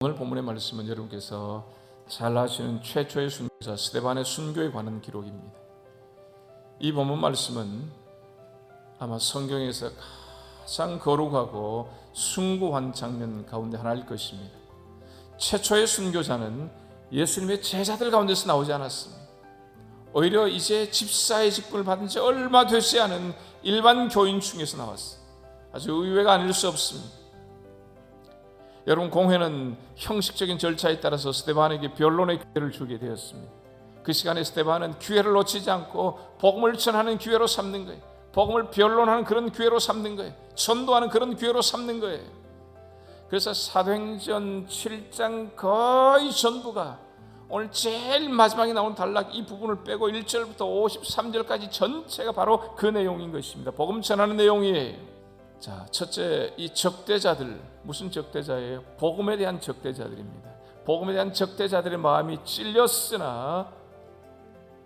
오늘 본문의 말씀은 여러분께서 잘 아시는 최초의 순교자 스테반의 순교에 관한 기록입니다. 이 본문 말씀은 아마 성경에서 가장 거룩하고 숭고한 장면 가운데 하나일 것입니다. 최초의 순교자는 예수님의 제자들 가운데서 나오지 않았습니다. 오히려 이제 집사의 직분을 받은 지 얼마 되지 않은 일반 교인 중에서 나왔어요. 아주 의외가 아닐 수 없습니다. 여러분 공회는 형식적인 절차에 따라서 스테반에게 변론의 기회를 주게 되었습니다. 그 시간에 스테반은 기회를 놓치지 않고 복음을 전하는 기회로 삼는 거예요. 복음을 변론하는 그런 기회로 삼는 거예요. 전도하는 그런 기회로 삼는 거예요. 그래서 사도행전 7장 거의 전부가 오늘 제일 마지막에 나온 단락 이 부분을 빼고 1절부터 53절까지 전체가 바로 그 내용인 것입니다. 복음 전하는 내용이에요. 자, 첫째 이 적대자들 무슨 적대자예요? 복음에 대한 적대자들입니다. 복음에 대한 적대자들의 마음이 찔렸으나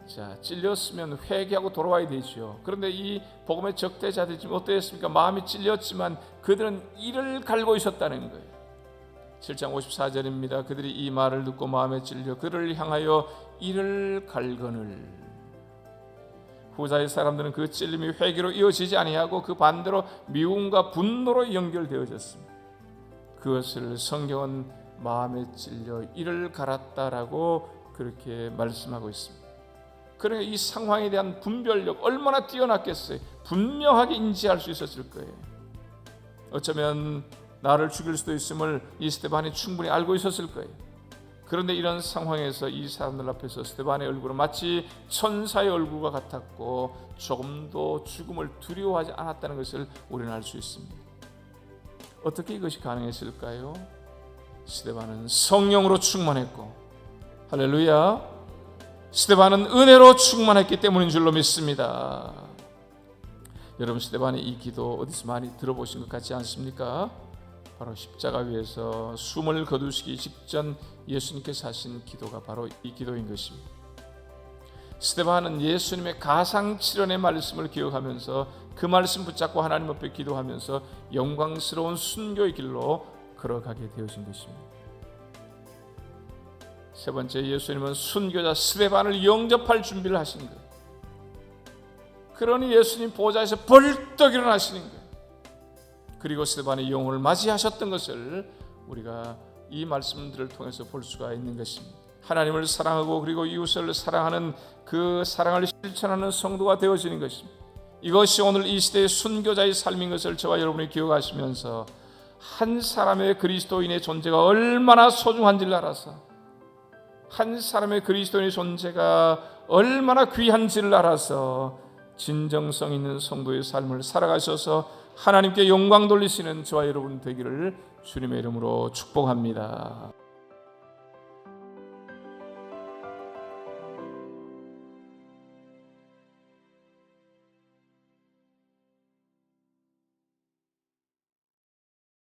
자, 찔렸으면 회개하고 돌아와야 되죠. 그런데 이 복음의 적대자들이 지금 어떠했습니까? 마음이 찔렸지만 그들은 이를 갈고 있었다는 거예요. 7장 54절입니다. 그들이 이 말을 듣고 마음에 찔려 그를 향하여 이를 갈거늘 후자의 사람들은 그 찔림이 회개로 이어지지 아니하고 그 반대로 미움과 분노로 연결되어졌습니다. 그것을 성경은 마음에 찔려 이를 갈았다라고 그렇게 말씀하고 있습니다. 그러니까 이 상황에 대한 분별력 얼마나 뛰어났겠어요. 분명하게 인지할 수 있었을 거예요. 어쩌면 나를 죽일 수도 있음을 이 스테반이 충분히 알고 있었을 거예요. 그런데 이런 상황에서 이 사람들 앞에서 스테반의 얼굴은 마치 천사의 얼굴과 같았고 조금도 죽음을 두려워하지 않았다는 것을 우리는 알 수 있습니다. 어떻게 이것이 가능했을까요? 스테반은 성령으로 충만했고 할렐루야 스테반은 은혜로 충만했기 때문인 줄로 믿습니다. 여러분 스테반의 이 기도 어디서 많이 들어보신 것 같지 않습니까? 바로 십자가 위에서 숨을 거두시기 직전 예수님께서 하신 기도가 바로 이 기도인 것입니다. 스테반은 예수님의 가상 칠연의 말씀을 기억하면서 그 말씀 붙잡고 하나님 앞에 기도하면서 영광스러운 순교의 길로 걸어가게 되어진 것입니다. 세 번째 예수님은 순교자 스테반을 영접할 준비를 하신 거예요. 그러니 예수님 보좌에서 벌떡 일어나시는 거예요. 그리고 스테반의 영혼을 맞이하셨던 것을 우리가 이 말씀들을 통해서 볼 수가 있는 것입니다. 하나님을 사랑하고 그리고 이웃을 사랑하는 그 사랑을 실천하는 성도가 되어지는 것입니다. 이것이 오늘 이 시대의 순교자의 삶인 것을 저와 여러분이 기억하시면서 한 사람의 그리스도인의 존재가 얼마나 소중한지를 알아서 한 사람의 그리스도인의 존재가 얼마나 귀한지를 알아서 진정성 있는 성도의 삶을 살아가셔서 하나님께 영광 돌리시는 저와 여러분 되기를 주님의 이름으로 축복합니다.